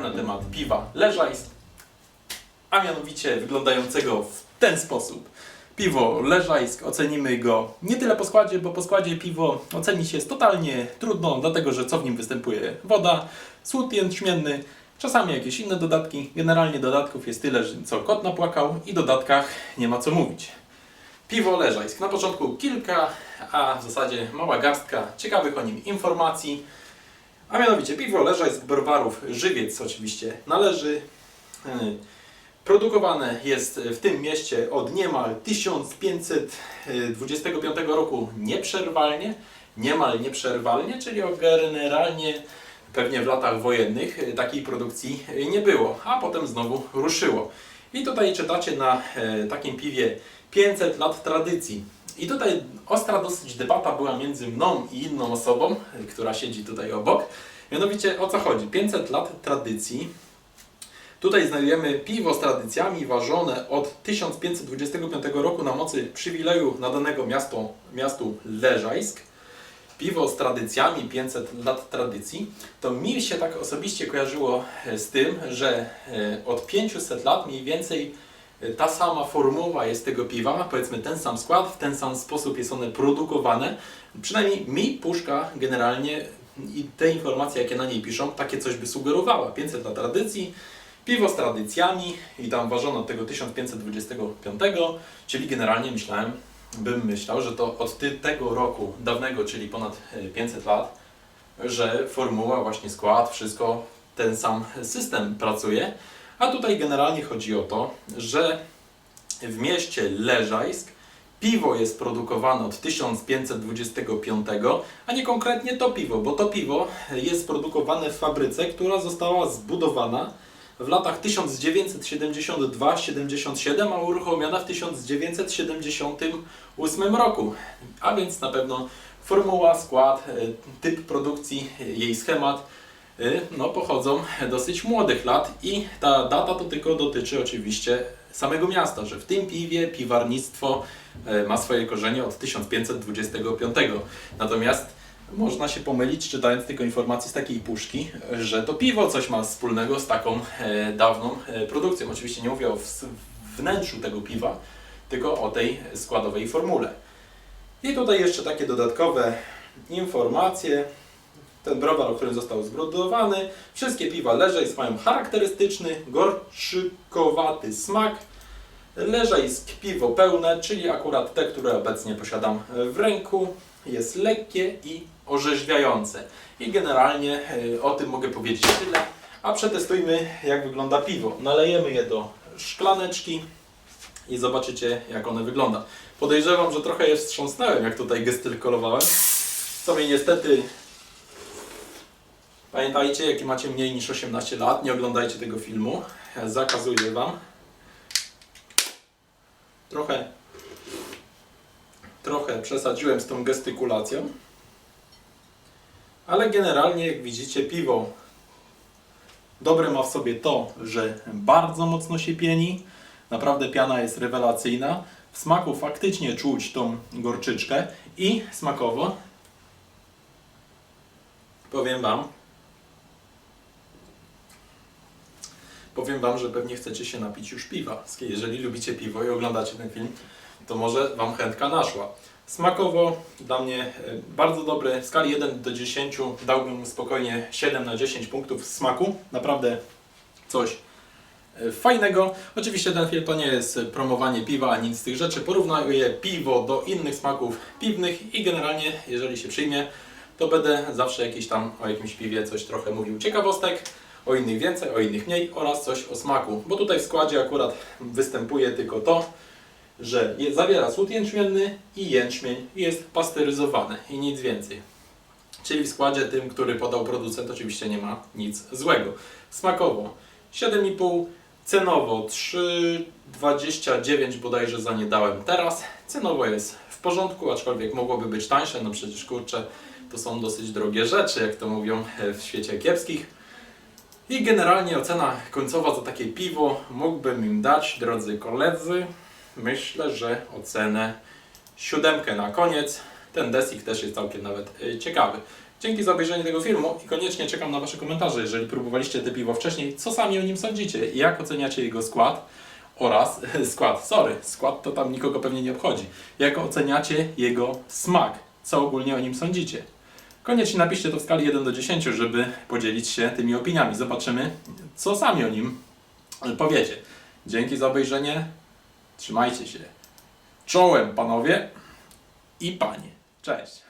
na temat piwa Leżajsk, a mianowicie wyglądającego w ten sposób. Piwo Leżajsk, ocenimy go nie tyle po składzie, bo po składzie piwo ocenić jest totalnie trudno, dlatego że co w nim występuje? Woda, słód jęczmienny, czasami jakieś inne dodatki. Generalnie dodatków jest tyle, że co kot napłakał i dodatkach nie ma co mówić. Piwo Leżajsk. Na początku kilka, a w zasadzie mała garstka ciekawych o nim informacji. A mianowicie piwo Leżajsk Browarów Żywiec oczywiście należy. Yy, Produkowane jest w tym mieście od niemal 1525 roku nieprzerwalnie, niemal nieprzerwalnie, czyli generalnie pewnie w latach wojennych e, takiej produkcji e, nie było, a potem znowu ruszyło. I tutaj czytacie na e, takim piwie 500 lat tradycji. I tutaj ostra dosyć debata była między mną i inną osobą, która siedzi tutaj obok. Mianowicie o co chodzi? 500 lat tradycji Tutaj znajdujemy piwo z tradycjami ważone od 1525 roku na mocy przywileju nadanego miasto, miastu Leżajsk. Piwo z tradycjami, 500 lat tradycji. To mi się tak osobiście kojarzyło e, z tym, że e, od 500 lat mniej więcej ta sama formuła jest tego piwa, powiedzmy ten sam skład, w ten sam sposób jest one produkowane. Przynajmniej mi puszka generalnie i te informacje, jakie na niej piszą, takie coś by sugerowała. 500 lat tradycji, Piwo z tradycjami i tam ważono od tego 1525, czyli generalnie myślałem, bym myślał, że to od tego roku dawnego, czyli ponad e, 500 lat, że formuła, właśnie skład, wszystko, ten sam system pracuje. A tutaj generalnie chodzi o to, że w mieście Leżajsk piwo jest produkowane od 1525, a nie konkretnie to piwo, bo to piwo jest produkowane w fabryce, która została zbudowana w latach 1972-77, a uruchomiona w 1978 roku. A więc na pewno formuła, skład, e, typ produkcji, e, jej schemat no, pochodzą dosyć młodych lat i ta data to tylko dotyczy oczywiście samego miasta, że w tym piwie piwarnictwo e, ma swoje korzenie od 1525. Natomiast można się pomylić, czytając tylko informacje z takiej puszki, że to piwo coś ma wspólnego z taką e, dawną e, produkcją. Oczywiście nie mówię o wnętrzu tego piwa, tylko o tej składowej formule. I tutaj jeszcze takie dodatkowe informacje. Ten browar, o którym został zbudowany. Wszystkie piwa Leżejsk mają charakterystyczny, gorczykowaty smak. Leżejsk piwo pełne, czyli akurat te, które obecnie posiadam w ręku. Jest lekkie i orzeźwiające. I generalnie e, o tym mogę powiedzieć tyle. A przetestujmy jak wygląda piwo. Nalejemy je do szklaneczki i zobaczycie jak one wygląda. Podejrzewam, że trochę je wstrząsnąłem jak tutaj gestykulowałem. Co mnie niestety Pamiętajcie, jak macie mniej niż 18 lat, nie oglądajcie tego filmu. Zakazuję Wam. Trochę, trochę przesadziłem z tą gestykulacją. Ale generalnie, jak widzicie, piwo dobre ma w sobie to, że bardzo mocno się pieni. Naprawdę piana jest rewelacyjna. W smaku faktycznie czuć tą gorczyczkę i smakowo powiem Wam, powiem Wam, że pewnie chcecie się napić już piwa. Jeżeli lubicie piwo i oglądacie ten film, to może Wam chętka naszła. Smakowo dla mnie e, bardzo dobre. W skali 1 do 10 dałbym spokojnie 7 na 10 punktów smaku. Naprawdę coś e, fajnego. Oczywiście ten film to nie jest promowanie piwa ani nic z tych rzeczy. Porównuję piwo do innych smaków piwnych i generalnie, jeżeli się przyjmie, to będę zawsze jakiś tam o jakimś piwie coś trochę mówił ciekawostek, o innych więcej, o innych mniej oraz coś o smaku. Bo tutaj w składzie akurat występuje tylko to, że zawiera słód jęczmienny i jęczmień jest pasteryzowany i nic więcej. Czyli w składzie tym, który podał producent oczywiście nie ma nic złego. Smakowo 7,5, cenowo 3,29 bodajże za nie dałem teraz. Cenowo jest w porządku, aczkolwiek mogłoby być tańsze, no przecież kurczę, to są dosyć drogie rzeczy, jak to mówią e, w świecie kiepskich. I generalnie ocena końcowa za takie piwo mógłbym im dać, drodzy koledzy, myślę, że ocenę siódemkę na koniec. ten desik też jest całkiem nawet y, ciekawy. Dzięki za obejrzenie tego filmu i koniecznie czekam na Wasze komentarze, jeżeli próbowaliście te piwo wcześniej, co sami o nim sądzicie i jak oceniacie jego skład oraz skład, sorry, skład to tam nikogo pewnie nie obchodzi. Jak oceniacie jego smak, co ogólnie o nim sądzicie. Koniecznie napiszcie to w skali 1 do 10, żeby podzielić się tymi opiniami. Zobaczymy, co sami o nim powiecie. Dzięki za obejrzenie. Trzymajcie się. Czołem, panowie i panie. Cześć.